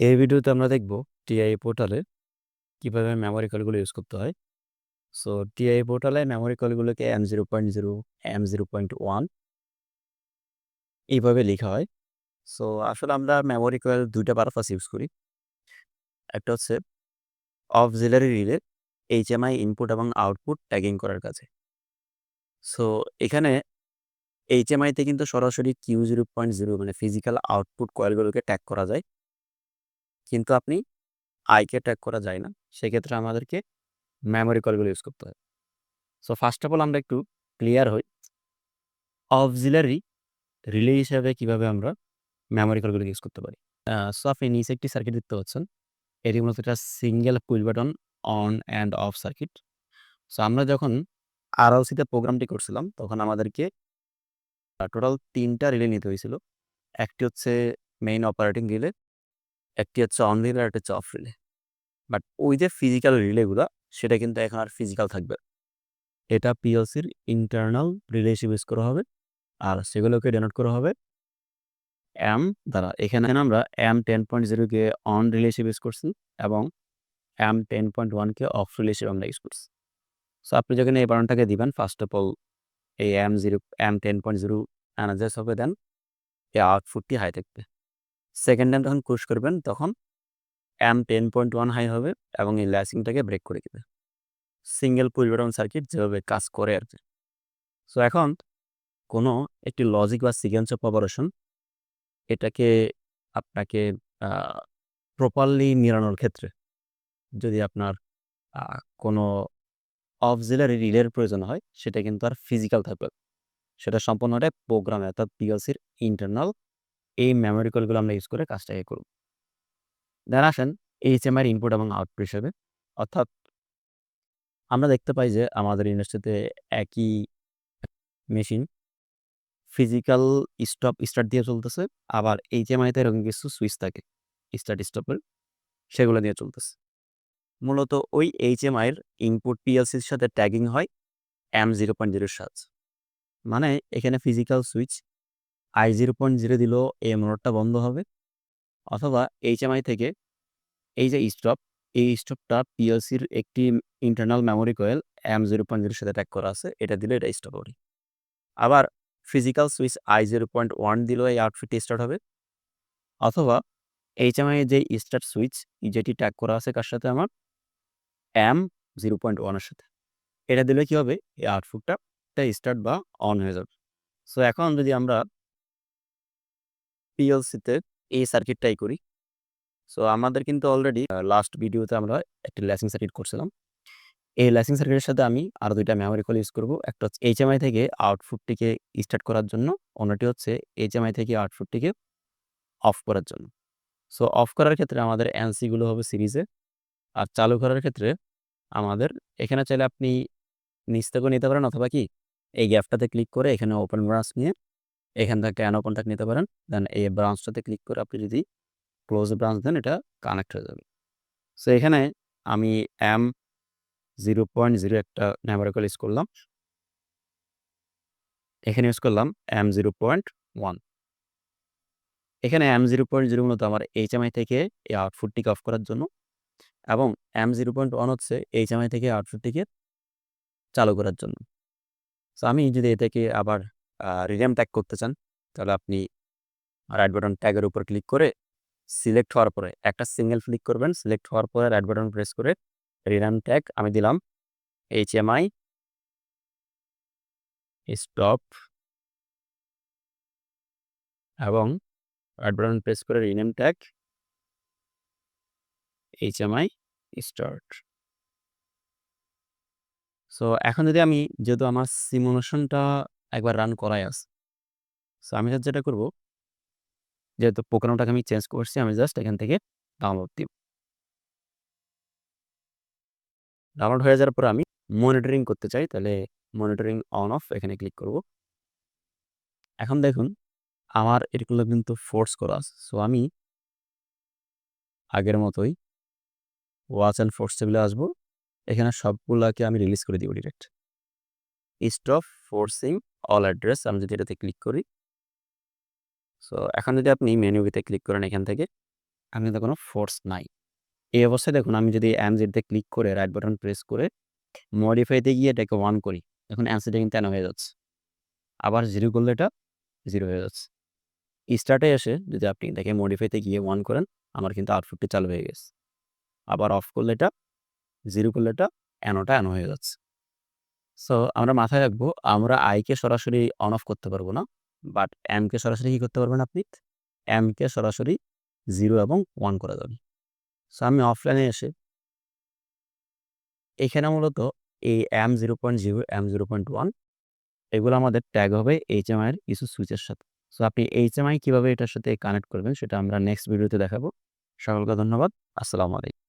এই ভিডিওতে আমরা দেখব টিআই পোর্টালে কীভাবে মেমোরি কলগুলো ইউজ করতে হয়। সো টিআই পোর্টালে memory কলগুলোকে M zero point zero, M zero point one এইভাবে লেখা হয়। সো আসলে আমরা মেমোরি কয়েল ২ টা পারপাস ইউজ করি। একটা হচ্ছে of auxiliary relay HMI input এবং আউটপুট ট্যাগিং করার কাজে। সো এখানে এইচএমআইতে কিন্তু সরাসরি কিউ জিরো পয়েন্ট জিরো মানে ফিজিক্যাল আউটপুট কয়েলগুলোকে ট্যাগ করা যায়। কিন্তু আপনি আইকে ট্যাগ করা যায় না। সেক্ষেত্রে আমাদেরকে মেমোরি কলগুলো ইউজ করতে হয়। সো ফার্স্ট অফ অল আমরা একটু ক্লিয়ার হই। অক্সিলারি রিলে হিসাবে কীভাবে আমরা মেমোরি কলগুলো ইউজ করতে পারি। সো আপনি নিচে একটি সার্কিট দেখতে পাচ্ছেন। এটি মূলত একটা single pull button on and off circuit. So আমরা যখন আরএলসিতে প্রোগ্রামটি করছিলাম তখন আমাদেরকে টোটাল তিনটা রিলে নিতে হয়েছিল। একটি হচ্ছে মেইন অপারেটিং রিলে, একটি হচ্ছে অন রিলে আর একটা হচ্ছে অফ রিলে। বাট ওই যে ফিজিক্যাল রিলেগুলা সেটা কিন্তু এখন আর ফিজিক্যাল থাকবে। এটা পিএলসির ইন্টারনাল রিলে হিসেবে ইউজ করা হবে। আর সেগুলোকে ডেনোট করা হবে এম দ্বারা। এখানে আমরা এম 10.0 কে অন রিলে হিসেবে ইউজ করছি এবং এম 10.1 কে অফ রিলে হিসেবে আমরা ইউজ করছি। সো আপনি যখন এই বারণটাকে দিবেন ফার্স্ট অফ অল এই এম জিরো এম 10.0 এনার্জাইজ হবে দেন এই আউটপুটটি হাই থাকবে। সেকেন্ড টাইম যখন পুশ করবেন, তখন এম 10.1 হাই হবে এবং এই ল্যাচিংটাকে ব্রেক করে দিবে। সিঙ্গেল পুল বাটন সার্কিট যেভাবে কাজ করে আর কি সো এখন কোনো একটি লজিক বা সিকোয়েন্স অফ অপারেশন এটাকে আপনাকে প্রপারলি মিলানোর ক্ষেত্রে যদি আপনার কোনো অক্সিলারি রিলের প্রয়োজন হয়, সেটা কিন্তু আর ফিজিক্যাল থাকবে। সেটা সম্পূর্ণটাই প্রোগ্রামে অর্থাৎ পিএলসির ইন্টারনাল এই মেমোরি কলগুলো আমরা ইউজ করে কাজটাকে করব। দেন আসেন এইচএমআই এর ইনপুট এবং আউটপুট হিসেবে অর্থাৎ আমরা দেখতে পাই যে আমাদের ইন্ডাস্ট্রিতে একই মেশিন ফিজিক্যাল স্টপ স্টার্ট দিয়ে চলতেছে। আবার এইচএমআইতে এরকম কিছু সুইচ থাকে স্টার্ট স্টপের সেগুলো দিয়ে চলতেছে। মূলত ওই এইচএমআই এর ইনপুট পিএলসির সাথে ট্যাগিং হয় এম 0.0 এর সাহায্যে। মানে এখানে ফিজিক্যাল সুইচ আই 0.0 দিলেও এই মোটরটা বন্ধ হবে। অথবা এইচএমআই থেকে এই যে স্টপ, এই স্টপটা পিএলসির একটি internal memory coil M zero point জিরোর সাথে ট্যাগ করা আছে। এটা দিলে এটা স্টপ হবে। আবার ফিজিক্যাল সুইচ আই 0.1 দিলেও এই আউটপুটটি স্টার্ট হবে। অথবা এইচএমআই যেই স্টার্ট সুইচ যেটি ট্যাগ করা আছে কার সাথে আমার? এম জিরো পয়েন্ট ওয়ানের সাথে। এটা দিলে কি হবে? এই আউটপুটটা স্টার্ট বা অন হয়ে যাবে। সো এখন যদি আমরা পিএলসিতে এই সার্কিটটাই করি। সো আমাদের কিন্তু অলরেডি লাস্ট ভিডিওতে আমরা একটি ল্যাচিং সার্কিট করছিলাম। এই ল্যাচিং সার্কিটের সাথে আমি আরও ২ টা মেমোরি কয়েল ইউজ করব। একটা হচ্ছে এইচএমআই থেকে আউটপুটটিকে স্টার্ট করার জন্য, অন্যটি হচ্ছে এইচএমআই থেকে আউটপুটটিকে অফ করার জন্য। সো অফ করার ক্ষেত্রে আমাদের এনসি গুলো হবে সিরিজে। আর চালু করার ক্ষেত্রে আমাদের এখানে চাইলে আপনি নিচ থেকেও নিতে পারেন অথবা কি এই গ্যাপটাতে ক্লিক করে এখানে ওপেন ব্রাঞ্চ নিয়ে এখান থেকে আনওপেন তাক নিতে পারেন। দেন এই ব্রাঞ্চটাতে ক্লিক করে আপনি যদি ক্লোজ ব্রাঞ্চ দেন, এটা কানেক্ট হয়ে যাবে। সো এখানে আমি এম 0.0 একটা মেমোরি ইউজ করলাম। এখানে ইউজ করলাম এম 0.1 এখানে এম 0.0 মূলত আমার এইচএমআই থেকে এই আউটফুটটিকে অফ করার জন্য এবং এম 0.1 হচ্ছে এইচএমআই থেকে আউটফুটটিকে চালু করার জন্য। সো আমি যদি এটাকে আবার রিনেম ট্যাগ করতে চান, তাহলে আপনি রাইট বাটন ট্যাগের উপর ক্লিক করে সিলেক্ট হওয়ার পরে একটা সিঙ্গেল ক্লিক করবেন। সিলেক্ট হওয়ার পরে রাইট বাটন প্রেস করে রিনেম ট্যাগ আমি দিলাম এইচ এম আই স্টপ এবং রাইট বাটন প্রেস করে rename tag H M I start. So এখন যদি আমি যেহেতু আমার সিমুলেশনটা একবার রান করাই আছে। সো আমি যেটা করব, যেহেতু প্রোগ্রামটাকে আমি চেঞ্জ করছি, আমি জাস্ট এখান থেকে ডাউনলোড দিব। ডাউনলোড হয়ে যাওয়ার পর আমি মনিটরিং করতে চাই, তাহলে মনিটরিং অন অফ এখানে ক্লিক করব। এখন দেখুন, আমার এগুলো কিন্তু ফোর্স করা আছে। সো আমি আগের মতোই ওয়াচ অ্যান্ড ফোর্স টেবিলে আসব। এখানে সবগুলাকে আমি রিলিজ করে দিব direct. Stop forcing all address আমি যদি এটাতে ক্লিক করি। সো এখন যদি আপনি মেনু ভিতে ক্লিক করেন এখান থেকে এখানে কিন্তু কোনো ফোর্স নাই। এই অবস্থায় দেখুন আমি যদি এমজেড তে ক্লিক করে রাইট বাটন প্রেস করে মডিফাইতে গিয়ে এটাকে ওয়ান করি। এখন অ্যান্সারটা কিন্তু 10 হয়ে যাচ্ছে। আবার জিরো করলে এটা 0 হয়ে যাচ্ছে। স্টার্টে এসে যদি আপনি দেখেন মডিফাইতে গিয়ে ওয়ান করেন, আমার কিন্তু আউটপুটটি চালু হয়ে গেছে। আবার অফ করলে এটা জিরো করলে এটা অ্যানোটা অ্যানো হয়ে যাচ্ছে। সো আমরা মাথায় রাখব আমরা আই কে সরাসরি অন অফ করতে পারব না। বাট এম কে সরাসরি কি করতে পারবেন আপনি? এম কে সরাসরি জিরো এবং ওয়ান করা যাবে। সো আমি অফলাইনে এসে এখানে মূলত এই M0.0, M0.1 এগুলো আমাদের ট্যাগ হবে HMI এর কিছু সুইচের সাথে। সো আপনি HMI কীভাবে এটার সাথে কানেক্ট করবেন সেটা আমরা নেক্সট ভিডিওতে দেখাবো। সকলকে ধন্যবাদ। আসসালামু আলাইকুম।